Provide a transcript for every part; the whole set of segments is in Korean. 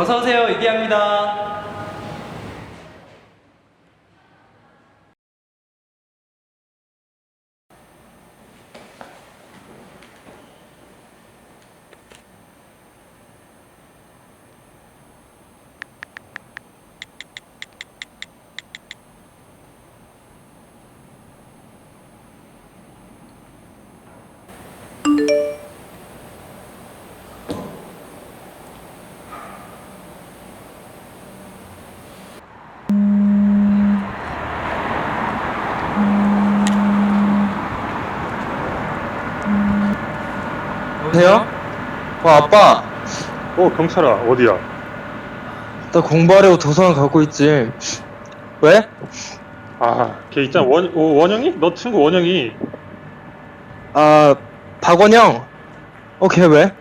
어서 오세요. 이디입니다. 여보세요? 어, 아빠. 어, 경찰아, 어디야? 나 공부하려고 도서관 가고 있지. 왜? 아, 걔 있잖아, 원, 어, 원영이? 너 친구 원영이. 아, 박원영. 어, 걔 왜?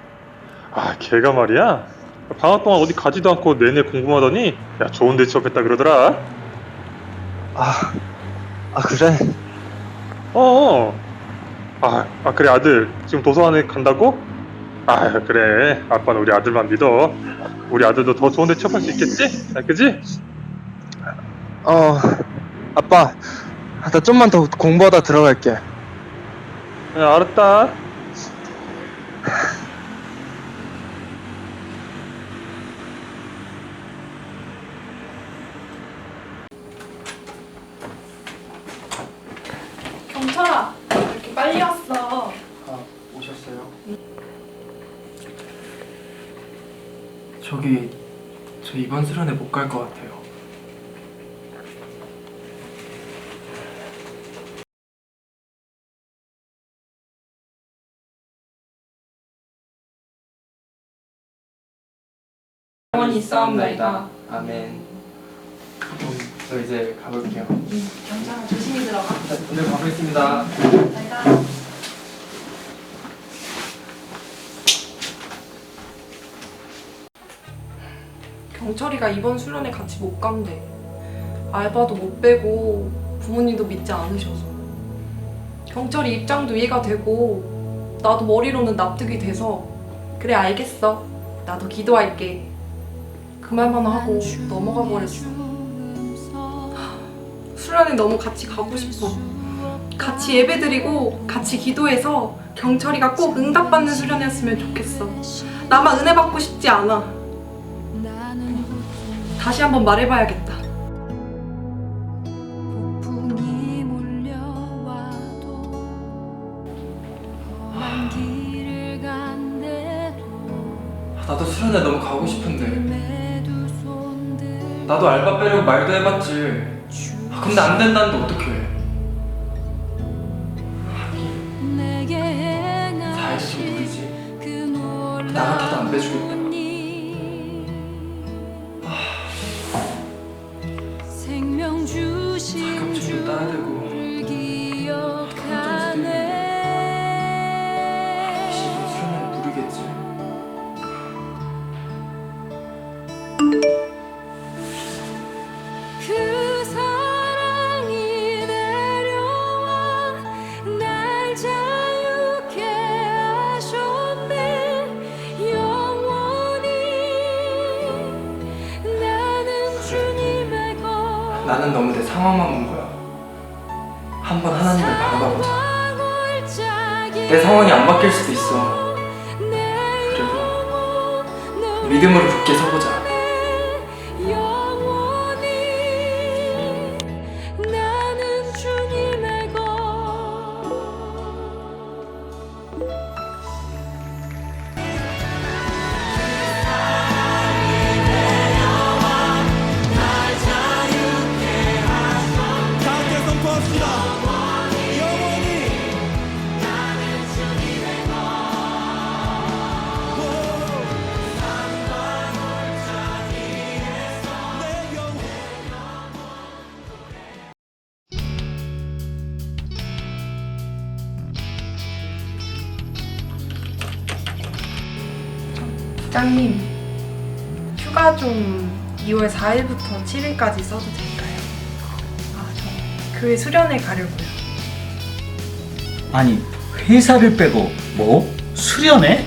아, 걔가 말이야. 방학 동안 어디 가지도 않고 내내 공부만 하더니, 야, 좋은 데 취업했다 그러더라. 아, 아, 그래? 어, 어. 아, 아, 그래, 아들. 지금 도서관에 간다고? 아, 그래. 아빠는 우리 아들만 믿어. 우리 아들도 더 좋은 데 취업할 수 있겠지? 아, 그지? 어, 아빠. 나 좀만 더 공부하다 들어갈게. 야, 알았다. 경찰아, 왜 이렇게 빨리 왔어? 아, 오셨어요? 저기 저 이번 수련회 못 갈 것 같아요. 영원히 있사옵나이다. 아멘. 그럼 저 이제 가볼게요. 경찰아, 조심히 들어가. 네, 오늘 가보겠습니다. 잘 가. 경철이가 이번 수련회 같이 못 간대. 알바도 못 빼고 부모님도 믿지 않으셔서. 경철이 입장도 이해가 되고 나도 머리로는 납득이 돼서 그래 알겠어. 나도 기도할게. 그 말만 하고 넘어가 버렸어. 수련회 너무 같이 가고 싶어. 같이 예배드리고 같이 기도해서 경철이가 꼭 응답받는 수련회였으면 좋겠어. 나만 은혜 받고 싶지 않아. 다시 한번 말해봐야겠다. 아, 나도 수련회 너무 가고 싶은데 나도 알바 빼려고 말도 해봤지. 아, 근데 안 된다는데 어떡해? 행하신 모르지. 그 놀라운 나 같아도 안 빼주겠다. 나는 너무 내 상황만 본 거야. 한번 하나님을 바라봐보자. 내 상황이 안 바뀔 수도 있어. 그래도 믿음으로 굳게 서보자. 부장님, 휴가 좀 2월 4일부터 7일까지 써도 될까요? 아, 저 교회 수련회 가려고요. 아니 회사를 빼고 뭐 수련회?